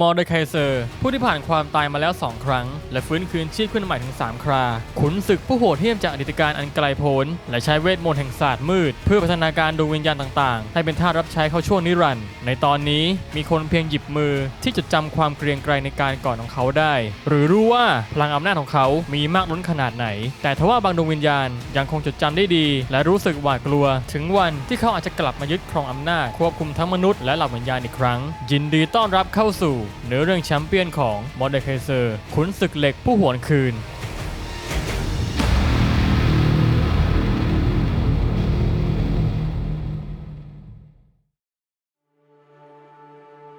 มอร์เดคายเซอร์ ผู้ที่ผ่านความตายมาแล้ว 2 ครั้ง และฟื้นคืนชีพขึ้นใหม่ถึง 3 ครา ขุนศึกผู้โหดเหี้ยมจากอดีตการอันไกลโพ้น และใช้เวทมนต์แห่งศาสตร์มืด เพื่อพัฒนาการดวงวิญญาณต่างๆ ให้เป็นท่ารับใช้เขาช่วงนิรันดร์ในตอนนี้มีคนเพียงหยิบมือที่จดจำความเกรียงไกรในการก่อนของเขาได้ หรือรู้ว่าพลังอำนาจของเขามีมากล้นขนาดไหน แต่ทว่าบางดวงวิญญาณยังคงจดจำได้ดี และรู้สึกหวาดกลัว ถึงวันที่เขาอาจจะกลับมายึดครองอำนาจควบคุมทั้งมนุษย์และเหล่าวิญญาณอีกครั้ง ยินดีต้อนรับเข้าสู่เนื้อเรื่องแชมเปี้ยนของมอร์เดคเซอร์ขุนศึกเหล็กผู้หวนคืน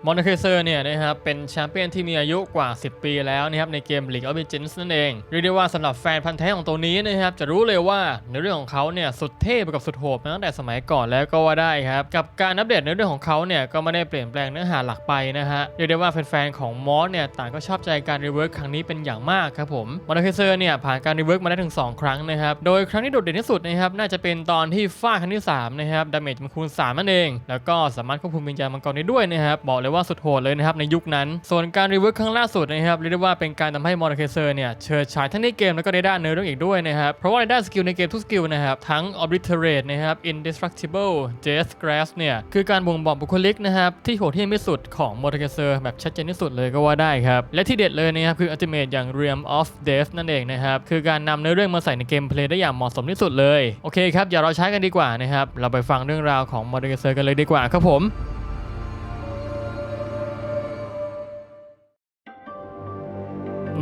มอนเ c เซอร์เนี่ยนะครับเป็นแชมเปี้ยนที่มีอายุกว่า 10 ปีแล้วนะครับในเกม League of Legends นั่นเอง เรียกได้ว่าสำหรับแฟนพันธ์แท้ของตัวนี้นะครับจะรู้เลยว่าในเรื่องของเขาเนี่ยสุดเท่ไปกับสุดโหดมาตั้งแต่สมัยก่อนแล้วก็ว่าได้ครับ กับการอัปเดตในเรื่องของเขาเนี่ยก็ไม่ได้เปลี่ยนแปลงเนื้อหาหลักไปนะฮะเรียกได้ว่าแฟนๆของมอสเนี่ยต่างก็ชอบใจการรีเวิร์กครั้งนี้เป็นอย่างมากครับผมมอนเ c เซอร์เนี่ยผ่านการรีเวิร์กมาได้ถึง 2 ครั้งนะครับโดยครั้งที่โดดเด่นที่สุดนะครับน่าจะเป็นตอนที่ฟาดครั้งที่สามนะครับดาเมจมันคูณ3นั่นเอง แล้วก็สามารถควบคุมวิญญาณมังกรได้ด้วยนะครับบอกเลยว่าสุดโหดเลยนะครับในยุคนั้น ส่วนการรีเวิร์คครั้งล่าสุดนะครับเรียกได้ว่าเป็นการทำให้มอร์เคเซอร์เนี่ยเชิดฉายทั้งในเกมแล้วก็ในด้านเนื้อเรื่องอีกด้วยนะครับเพราะว่าในด้านสกิลในเกมทุกสกิลนะครับทั้ง obliterate นะครับ indestructible jas grass เนี่ยคือการบ่งบอกบุคลิกนะครับที่โหดเหี้ยมที่สุดของมอร์เคเซอร์แบบชัดเจนที่สุดเลยก็ว่าได้ครับและที่เด็ดเลยนะครับคือ ultimate อย่าง realm of death นั่นเองนะครับคือการนำเนื้อเรื่องมาใส่ในเกมเพลย์ได้อย่างเหมาะสมที่สุดเลยโอเคครับอย่าเราใช้กันดีกว่านะครับเราไปฟังเรื่องราวของมอร์เคเซอร์กันเลยดีกว่าครับผม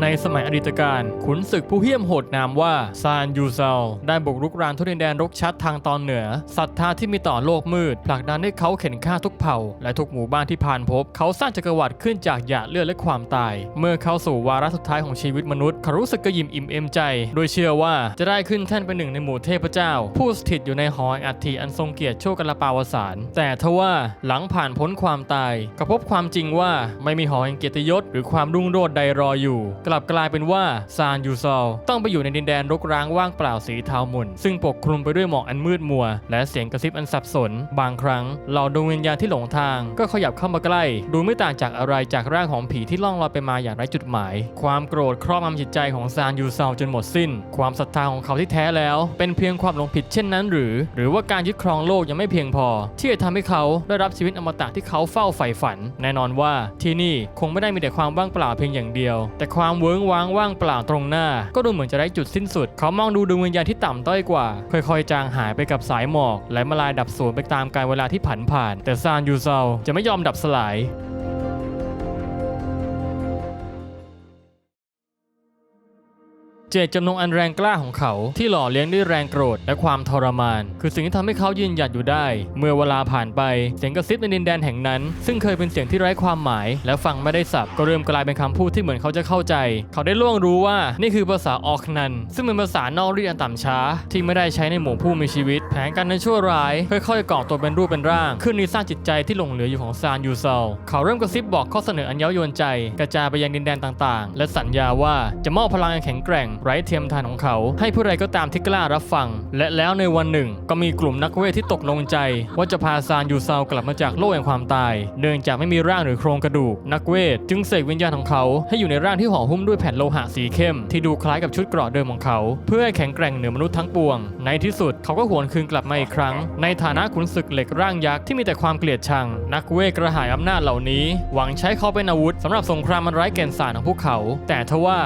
ในสมัยอดีตการ ขุนศึกผู้เหี้ยมโหดนามว่าซานยูเซลได้บุกรุกรานทุนดินแดนรกชัดทางตอนเหนือศรัทธาที่มีต่อโลกมืดผลักดันให้เขาเข็นฆ่าทุกเผ่า และทุกหมู่บ้านที่ผ่านพบ เขาสร้างจักรวรรดิขึ้นจากหยาดเลือดและความตาย เมื่อเข้าสู่วาระสุดท้ายของชีวิตมนุษย์เขารู้สึกกระยิมอิ่มเอมใจ โดยเชื่อว่าจะได้ขึ้นแท่นเป็นหนึ่งในหมู่เทพเจ้า ผู้สถิตอยู่ในหอแห่งอัฐิอันทรงเกียรติโชคกลปาวสาร แต่ทว่าหลังผ่านพ้นความตายก็พบความจริงว่าไม่มีหอแห่งเกียรติยศหรือความรุ่งโรจน์ใดรออยู่กลับกลายเป็นว่าซานยูซอลต้องไปอยู่ในดินแดนรกร้างว่างเปล่าสีเทาหมุนซึ่งปกคลุมไปด้วยหมอกอันมืดมัว และเสียงกระซิบอันสับสน บางครั้งเหล่าดวงวิญญาณที่หลงทาง ก็ขยับเข้ามาใกล้ ดูไม่ต่างจากอะไรจากร่างของผีที่ล่องลอยไปมาอย่างไร้จุดหมาย ความโกรธครอบงำจิตใจของซานยูซอลจนหมดสิ้น ความศรัทธาของเขาที่แท้แล้ว เป็นเพียงความหลงผิดเช่นนั้นหรือ หรือว่าการยึดครองโลกยังไม่เพียงพอ ที่จะทำให้เขาได้รับชีวิตอมตะที่เขาเฝ้าใฝ่ฝัน แน่นอนว่าที่นี่คงไม่ได้มีแต่ความว่างเปล่าเพียงอย่างเดียว แต่ความเวิ้งว้างว่างเปล่าตรงหน้า ก็ดูเหมือนจะได้จุดสิ้นสุด เขามองดูดวงวิญญาณที่ต่ำต้อยกว่า ค่อยๆ จางหายไปกับสายหมอก และมาลายดับสูญไปตามกาลเวลาที่ผันผ่าน แต่ซานยูเซาจะไม่ยอมดับสลาย จตจำนงอันแรงกล้าของเขาที่หล่อเลี้ยงด้วยแรงโกรธและความทรมาน คือสิ่งที่ทำให้เขายืนหยัดอยู่ได้ เมื่อเวลาผ่านไปเสียงกระซิบในดินแดนแห่งนั้น ซึ่งเคยเป็นเสียงที่ไร้ความหมาย และฟังไม่ได้สับก็เริ่มกลายเป็นคำพูดที่เหมือนเขาจะเข้าใจ เขาได้ล่วงรู้ว่านี่คือภาษาออกนัน ซึ่งเป็นภาษานอกรีดอันต่ำช้า ที่ไม่ได้ใช้ในหมู่ผู้มีชีวิต แผนการนั้นชั่วร้ายค่อยๆก่อตัวเป็นรูปเป็นร่าง ขึ้นในสร้างจิตใจที่หลงเหลืออยู่ของซานยูเซลเขาเริ่มกระซิบบอกข้อเสนออันเย้ายวนใจ กระจายไปยังดินแดนต่างๆ และสัญญาว่าจะมอบพลังอันแข็งแกร่งไร้เทียมทานของเขา ให้ผู้ใดก็ตามที่กล้ารับฟัง และแล้วในวันหนึ่ง ก็มีกลุ่มนักเวทที่ตกลงใจ ว่าจะพาซานยูซากลับมาจากโลกแห่งความตาย เนื่องจากไม่มีร่างหรือโครงกระดูก นักเวทจึงเสกวิญญาณของเขา ให้อยู่ในร่างที่ห่อหุ้มด้วยแผ่นโลหะสีเข้ม ที่ดูคล้ายกับชุดเกราะเดิมของเขา เพื่อให้แข็งแกร่งเหนือมนุษย์ทั้งปวง ในที่สุดเขาก็หวนคืนกลับมาอีกครั้ง ในฐานะขุนศึกเหล็กร่างยักษ์ที่มีแต่ความเกลียดชัง นักเวทกระหายอำนาจเหล่านี้ หวังใช้เขาเป็นอาวุธสำหรับสงครามมันไร้แก่นสารของพวกเขา แต่ทว่า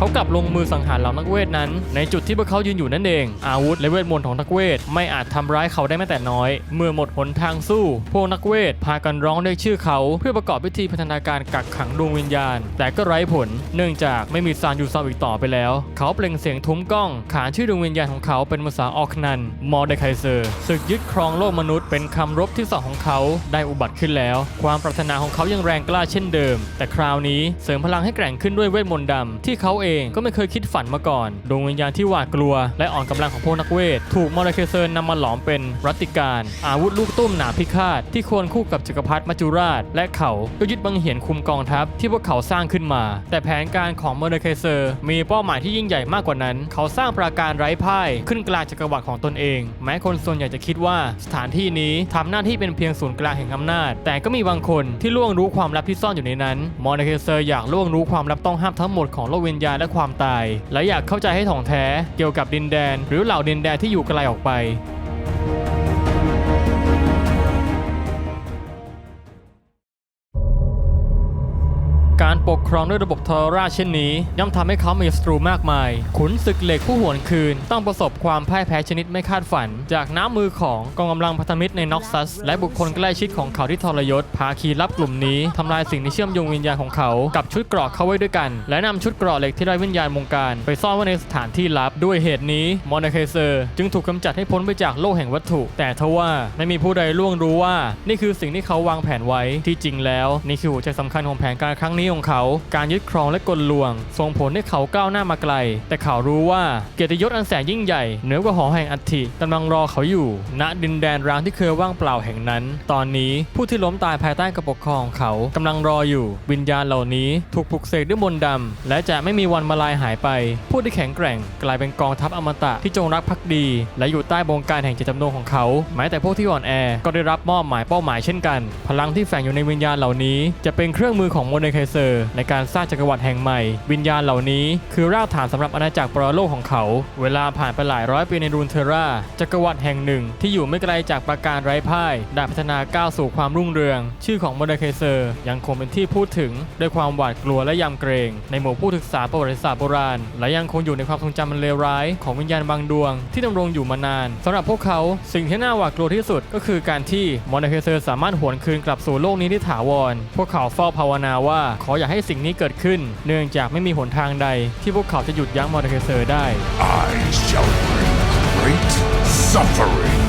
เขากลับลงมือสังหารเหล่านักเวทนั้น ในจุดที่พวกเขายืนอยู่นั่นเอง อาวุธและเวทมนต์ของนักเวทไม่อาจทำร้ายเขาได้แม้แต่น้อย เมื่อหมดหนทางสู้ พวกนักเวทพากันร้องเรียกชื่อเขา เพื่อประกอบพิธีพัฒนาการกักขังดวงวิญญาณ แต่ก็ไร้ผล เนื่องจากไม่มีซานยูซาอีกต่อไปแล้ว เขาเปล่งเสียงทุ้มกล้อง ขานชื่อดวงวิญญาณของเขาเป็นภาษาออกนันมอร์เดคายเซอร์ศึกยึดครองโลกมนุษย์เป็นคำรบที่สองของเขาได้อุบัติขึ้นแล้ว ความปรารถนาของเขายังแรงกล้าเช่นเดิม แต่คราวนี้เสริมพลังให้แกร่งขึ้นด้วยเวทมนต์ดำที่เขาเอเองก็ไม่เคยคิดฝันมาก่อน ดวงวิญญาณที่หวาดกลัว และอ่อนกำลังของพวกนักเวท ถูกมอร์เคเซอร์นำมาหลอมเป็นรัตติการ อาวุธลูกตุ้มหนาพิฆาตที่ควรคู่กับจักรพรรดิมัจจุราช และเขาก็ยึดบังเหียนคุมกองทัพที่พวกเขาสร้างขึ้นมา แต่แผนการของมอร์เคเซอร์ มีเป้าหมายที่ยิ่งใหญ่มากกว่านั้น เขาสร้างปราการไร้พ่ายขึ้นกลางจักรวรรดิของตนเอง แม้คนส่วนใหญ่จะคิดว่าสถานที่นี้ทำหน้าที่เป็นเพียงศูนย์กลางแห่งอำนาจ แต่ก็มีบางคนที่ล่วงรู้ความลับที่ซ่อนอยู่ในนั้นมอร์เคเซอร์อยากล่วงรู้ความลับต้องห้ามทั้งหมดของโลกวิญญาณและความตาย และอยากเข้าใจให้ถ่องแท้เกี่ยวกับดินแดน หรือเหล่าดินแดนที่อยู่ไกลออกไป การปกครองด้วยระบบทรราชเช่นนี้ ย่อมทำให้เขามีศัตรูมากมาย ขุนศึกเหล็กผู้หวนคืน ต้องประสบความพ่ายแพ้ชนิดไม่คาดฝัน จากน้ำมือของกองกำลังพันธมิตรในน็อกซัส และบุคคลใกล้ชิดของเขาที่ทรยศภาคีลับกลุ่มนี้ทำลายสิ่งที่เชื่อมโยงวิญญาณของเขากับชุดเกราะเข้าไว้ด้วยกัน และนำชุดเกราะเหล็กที่ไร้วิญญาณวงการไปซ่อนไว้ในสถานที่ลับด้วยเหตุนี้มอนเคเซอร์จึงถูกกำจัดให้พ้นไปจากโลกแห่งวัตถุ แต่ทว่าไม่มีผู้ใดล่วงรู้ว่า นี่คือสิ่งที่เขาวางแผนไว้ที่จริงแล้วนี่คือหัวใจสำคัญของแผนการครั้งนี้ของเขาการยึดครองและกลลวง ส่งผลให้เขาก้าวหน้ามาไกล แต่เขารู้ว่าเกียรติยศอันแสนยิ่งใหญ่เหนือกว่าหอแห่งอัฐิกำลังรอเขาอยู่ ณดินแดนร้างที่เคยว่างเปล่าแห่งนั้น ตอนนี้ผู้ที่ล้มตายภายใต้การปกครองของเขากำลังรออยู่ วิญญาณเหล่านี้ถูกปลุกเสกด้วยมนต์ดำและจะไม่มีวันมาลายหายไป ผู้ที่แข็งแกร่ง กลายเป็นกองทัพอมตะที่จงรักภักดี และอยู่ใต้บงการแห่งเจตจำนงของเขา แม้แต่พวกที่อ่อนแอก็ได้รับมอบหมายเป้าหมายเช่นกัน พลังที่แฝงอยู่ในวิญญาณเหล่านี้ จะเป็นเครื่องมือของโมเดเคเซอร์ ในการสร้างจักรวรรดิแห่งใหม่ วิญญาณเหล่านี้คือรากฐานสำหรับอาณาจักรปรโลกของเขา เวลาผ่านไปหลายร้อยปีในรูนเทรา จักรวรรดิแห่งหนึ่ง ที่อยู่ไม่ไกลจากปราการไร้พ่ายได้พัฒนาก้าวสู่ความรุ่งเรือง ชื่อของโมเดเคเซอร์ ยังคงเป็นที่พูดถึงด้วยความหวาดกลัวและยำเกรง ในหมู่ผู้ศึกษาประวัติศาสตร์โบราณ และยังคงอยู่ในความทรงจำมันเลวร้ายของวิญญาณบางดวง ที่ดำรงอยู่มานานสำหรับพวกเขาสิ่งที่น่าหวาดกลัวที่สุดก็คือการที่โมเดเคเซอร์สามารถหวนคืนกลับสู่โลกนี้ได้ถาวร พวกเขาเฝ้าภาวนาว่าขออย่าให้สิ่งนี้เกิดขึ้น เนื่องจากไม่มีหนทางใด ที่พวกเขาจะหยุดยั้งโมเดเคเซอร์ได้ I shall bring great suffering.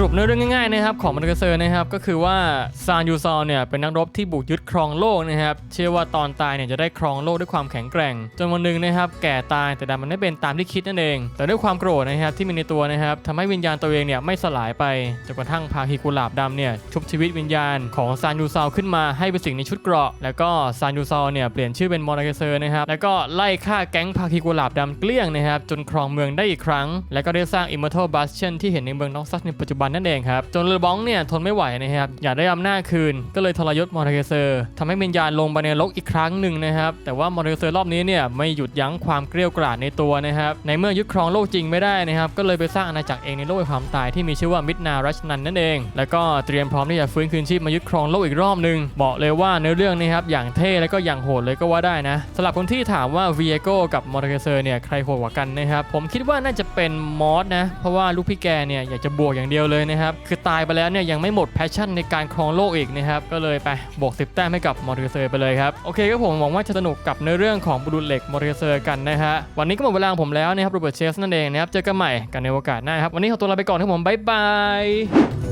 สรุปเนื้อเรื่องง่ายๆนะครับของมันเกเซอร์นะครับก็คือว่าซานยูซอลเนี่ยเป็นนักรบที่บุกยึดครองโลกนะครับเชื่อว่าตอนตายเนี่ยจะได้ครองโลกด้วยความแข็งแกร่ง จนวันหนึ่งนะครับแก่ตายแต่ดันมันไม่เป็นตามที่คิดนั่นเอง แต่ด้วยความโกรธนะครับที่มีในตัวนะครับทำให้วิญญาณตัวเองเนี่ยไม่สลายไปจนกระทั่งพาฮิกุลาบดำเนี่ยชุบชีวิตวิญญาณของซานยูซอลขึ้นมาให้เป็นสิ่งในชุดเกราะ แล้วก็ซานยูซอลเนี่ยเปลี่ยนชื่อเป็นมอร์เกเซอร์นะครับแล้วก็ไล่ฆ่าแก๊งพาฮิกุลาบดำเกลี้ยงนะครับจนครองเมืองได้อีกครั้ง แล้วก็ได้สร้าง Immortal Bastion ที่เห็นในเมืองนอกซัสในปัจจุบันนั่นเองครับจนเลอบองเนี่ยทนไม่ไหวนะครับอยากได้อำนาจคืน ก็เลยทรยศมอร์เทเซอร์ทำให้วิญญาณลงไปในโลกอีกครั้งหนึ่งนะครับแต่ว่ามอร์เทเซอร์รอบนี้เนี่ยไม่หยุดยั้งความเกลียวกราดในตัวนะครับในเมื่อยึดครองโลกจริงไม่ได้นะครับก็เลยไปสร้างอาณาจักรเองในโลกแห่งความตายที่มีชื่อว่ามิดนารัชนันนั่นเอง แล้วก็เตรียมพร้อมที่จะฟื้นคืนชีพมายึดครองโลกอีกรอบหนึ่งบอกเลยว่าเนื้อเรื่องนี้ครับอย่างเท่และก็อย่างโหดเลยก็ว่าได้นะสำหรับคนที่ถามว่าวีเอโกกับมอร์เทเซอร์เนี่ยใครโหดกว่ากันนะครับผมคิดว่าน่าจะเป็นมอสนะเพราะว่าลูกพี่แกเนี่ยอยากจะบวกอย่างเดียวเลยนะครับ คือตายไปแล้วเนี่ยยังไม่หมดแพชชั่นในการครองโลกอีกนะครับ ก็เลยไปบวก 10 แต้มให้กับมอร์เทเซอร์ไปเลยครับ โอเคก็ผมหวังว่าจะสนุกกับในเรื่องของบุรุษเหล็กมอร์เทเซอร์กันนะฮะ วันนี้ก็หมดเวลาของผมแล้วนะครับโรเบิร์ตเชสนั่นเองนะครับ เจอกันใหม่กันในโอกาสหน้าครับ วันนี้ขอตัวลาไปก่อนครับผมบ๊ายบาย